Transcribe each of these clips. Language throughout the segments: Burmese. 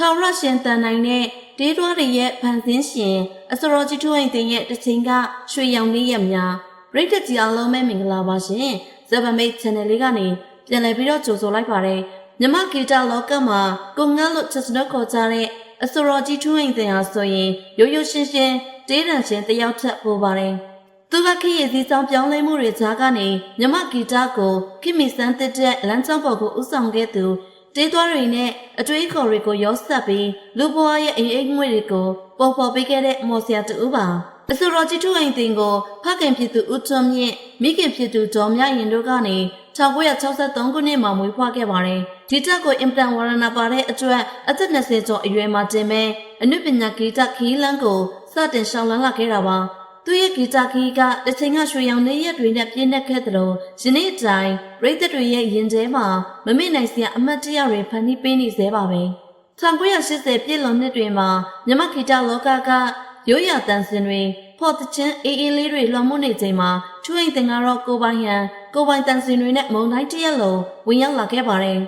ထောင်ရရှင်တန်နိုင်တဲ့ဒေးတွားတွေရဲ့ဖန်ဆင်းရှင်အစရောကြီးထွိုင်းတင်ရဲ့တစ်ချိန်ကရွှေရောင်လေးရက်များပရိသတ်ကြီးအားလုံးပဲမင်္ဂလာပါရှင်ဇဗမိတ် channel လေးကနေပြန်လည်ပြီးတော့ကြိုဆိုလိုက်ပါတယ်မြမဂီတလောကမှာကိုငန်းလို့ချက်စတော့ခေါ်ကြတဲ့အစရောကြီးထွိုင်းတင်ဟာဆိုရင်ရိုးရိုးရှင်းရှင်းတေးတန်ရှင်တယောက်ချက်ပို့ပါတယ်သူကခေတ်ရည်စည်းဆောင်ပြောင်းလဲမှုတွေကြားကနေမြမဂီတကိုခိမီစန်းတစ်တဲ့လမ်းကြောင်းပေါ်ကိုဥဆောင်ခဲ့သူ တေးသွားတွေနဲ့အတွေးခေါ်တွေကိုရောဆက်ပြီးလူဘွားရဲ့အိမ်အိမ်ငွေတွေကိုပေါ်ပေါ်ပေးခဲ့တဲ့မော်ဆရာတူပါအစရောကြီးထုအိမ်တင်ကိုဖခင်ဖြစ်သူဦးထွန်းမြင့်မိခင်ဖြစ်သူဒေါ်မြရင်တို့ကနေ1963ခုနှစ်မှာမွေးဖွားခဲ့ပါတယ်ဒီတက်ကိုအင်ပလန်ဝရဏပါတဲ့အတွက်အသက်20ကျော်အရွယ်မှာတင်မဲ့အနုပညာဂီတခီးလန်းကိုစတင်ရှောင်လန်းလာခဲ့တာပါ သူ့ရဲ့ဂီတာခီးကတစ်ချိန်ကရွှေရောင်နေရက်တွေနဲ့ပြည့်နှက်ခဲ့သလိုယနေ့အတိုင်းရိသတ်တွေရဲ့ရင်ထဲမှာမမေ့နိုင်စရာအမတ်တရတွေဖန်တီးပေးနေသေးပါပဲ1980ပြည့်လွန်နှစ်တွေမှာမြမဂီတာလောကကရိုးရာတန်စင်တွေဖော်တချင်းအေးအေးလေးတွေလွှမ်းမိုးနေချိန်မှာချွေးတင်ကတော့ကိုပိုင်ဟန်ကိုပိုင်တန်စင်တွေနဲ့မုံတိုင်းတရက်လုံးဝင်ရောက်လာခဲ့ပါတယ်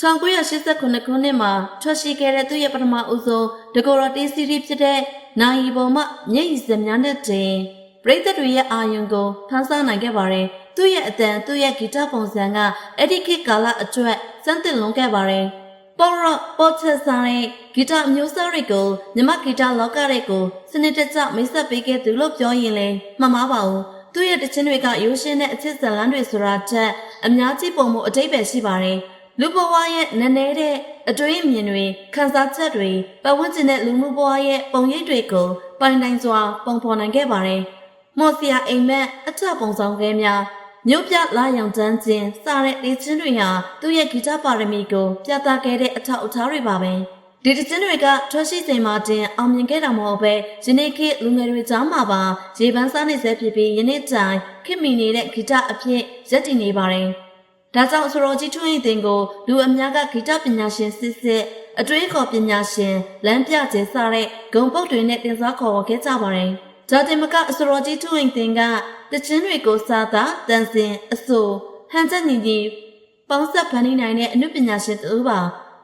1989ခုနှစ်မှာထွက်ရှိခဲ့တဲ့သူ့ရဲ့ပထမဦးဆုံးဒကိုရော်တီစီရီဖြစ်တဲ့နိုင်ပေါ်မှမျက်ရည်စက်များနဲ့တင်ပရိသတ်တွေရဲ့အာယုံကိုဖန်ဆားနိုင်ခဲ့ပါတယ်။သူ့ရဲ့အတန်သူ့ရဲ့ဂီတပုံစံကအဲ့ဒီခေတ်ကာလအတွက်စမ်းသစ်လွန်ခဲ့ပါတယ်။ပေါ်ရော့ပေါ်ချက်စားတဲ့ဂီတအမျိုးအစားတွေကိုမြမဂီတလောကတွေကိုစနစ်တကျမိတ်ဆက်ပေးခဲ့သူလို့ပြောရင်လည်းမှန်ပါပါဘူး။သူ့ရဲ့တခြင်းတွေကရိုးရှင်းတဲ့အချစ်ဇာတ်လမ်းတွေဆိုတာချက်အများကြီးပုံမှုအတိတ်ပဲရှိပါတယ်။ လူဘဝရဲ့နည်းနည်းတဲ့အတွေးအမြင်တွေခံစားချက်တွေပတ်ဝန်းကျင်တဲ့လူမှုဘဝရဲ့ပုံရိပ်တွေကိုပိုင်တိုင်စွာပုံဖော်နိုင်ခဲ့ပါတယ်။မော်စီယာအိမ်မက်အထက်ပုံဆောင်ခဲများမြို့ပြလာရောင်တန်းခြင်းစတဲ့ဒီချင်းတွေဟာသူ့ရဲ့ဂီတပါရမီကိုပြသခဲ့တဲ့အထောက်အထားတွေပါပဲ။ဒီတချင်းတွေကထွက်ရှိချိန်မှာတင်အောင်မြင်ခဲ့တာမဟုတ်ပဲယနေ့ခေတ်လူငယ်တွေကြားမှာပါရေပန်းစားနေစေဖြစ်ပြီးယနေ့တိုင်ခင်မီနေတဲ့ဂီတအဖြစ်ရက်တည်နေပါတယ်။ ဒါကြောင့်ဆိုတော်ကြီးထွန်းရင်တင်ကိုလူအများကဂီတပညာရှင်စစ်စစ်အတွေးခေါ်ပညာရှင်လမ်းပြကျဲစတဲ့ဂုံပုတ်တွေနဲ့တင်စားခေါ်ဝေါ်ခဲ့ကြပါတယ်။ဒါတင်မကအစတော်ကြီးထွန်းရင်တင်ကတခြင်းတွေကိုစားတာတန်စင်အဆိုဟန်ချက်ညီညီပေါင်းဆက်ဖန်တီးနိုင်တဲ့အမှုပညာရှင်တူပါ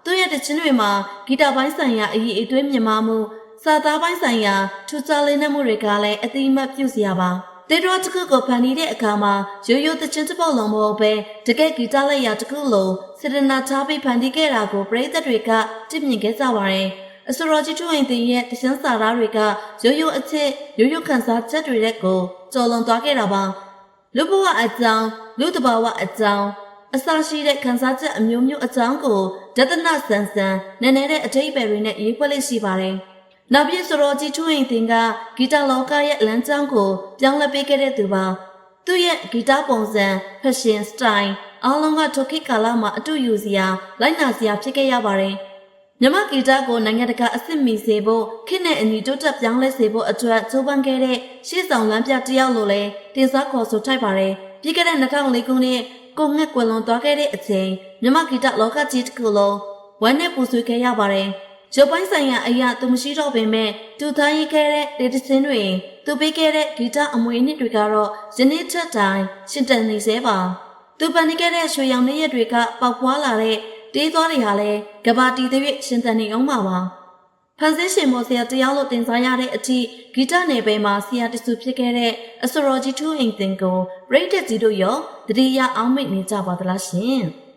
သူ့ရဲ့တခြင်းတွေမှာဂီတပိုင်းဆိုင်ရာအရေးအသွေးမြင်မာမှုစာသားပိုင်းဆိုင်ရာထူးခြားလေးနက်မှုတွေကလည်းအတိအမှတ်ပြုစရာပါ တေတော်တစ်ခုကိုဖန်တီးတဲ့အခါမှာရိုးရိုးသချင်းတစ်ပုတ်လုံးမဟုတ်ပဲတကယ်ဂီတလက်ရာတစ်ခုလုံးစေတနာထားပြီးဖန်တီးခဲ့တာကိုပရိသတ်တွေကကြည့်မြင်ခဲ့ကြပါတယ်။အစရောကြီးထွင်တင်ရဲ့တချင်းစာသားတွေကရိုးရိုးအချစ်ရိုးရိုးခန်းစားချက်တွေတဲ့ကိုကြော်လွန်သွားခဲ့တာပါ။လူဘဝအကြောင်းလူတဘာဝအကြောင်းအစရှိတဲ့ခန်းစားချက်အမျိုးမျိုးအကြောင်းကိုဒသနဆန်ဆန်နည်းနည်းတဲ့အထိပ္ပယ်တွေနဲ့ရေးဖွဲ့လေးရှိပါတယ်။ နောက်ပြီးစရောကြီးချွရင်တင်ကဂီတလောကရဲ့လမ်းကြောင်းကိုပြောင်းလဲပေးခဲ့တဲ့သူပါသူ့ရဲ့ဂီတပုံစံ fashion style အားလုံးကထိုခေတ်ကာလမှာအတူယူစရာလိုက်နာစရာဖြစ်ခဲ့ရပါတယ်မြမဂီတကိုနိုင်ငံတကာအဆင့်မီစေဖို့ခေတ်နဲ့အညီတိုးတက်ပြောင်းလဲစေဖို့အတွက်ကြိုးပမ်းခဲ့တဲ့ရှေ့ဆောင်လမ်းပြတစ်ယောက်လိုလဲတင်စားခေါ်ဆိုထိုက်ပါတယ်ပြီးခဲ့တဲ့2004ခုနှစ်ကိုငှက်ကွယ်လွန်သွားခဲ့တဲ့အချိန်မြမဂီတလောကကြီးတစ်ခုလုံးဝမ်းနဲ့ပူဆွေးခဲ့ရပါတယ် ရုပ်ပိုင်းဆိုင်ရာအရာသူမရှိတော့ပေမဲ့သူသားရေးခဲ့တဲ့ဒေတာစင်းတွေသူပေးခဲ့တဲ့ဂီတအမွေအနှစ်တွေကတော့ယနေ့ထက်တိုင်ရှင်တန်နေသေးပါသူပန်နေခဲ့တဲ့ရွှေရောင်နေရက်တွေကပေါက်ပွားလာတဲ့တေးသွားတွေဟာလည်းကဘာတီတဲ့ရှင်တန်နေအောင်ပါပါဖန်ဆင်းရှင်မော်ဆရာတရားလို့တင်စားရတဲ့အထိဂီတနယ်ပယ်မှာဆရာတစုဖြစ်ခဲ့တဲ့အစရောကြီးထူးအိမ်တင်ကိုရိတ်တက်ကြီးတို့ရောတတိယအောင်မိတ်နေကြပါသလားရှင်။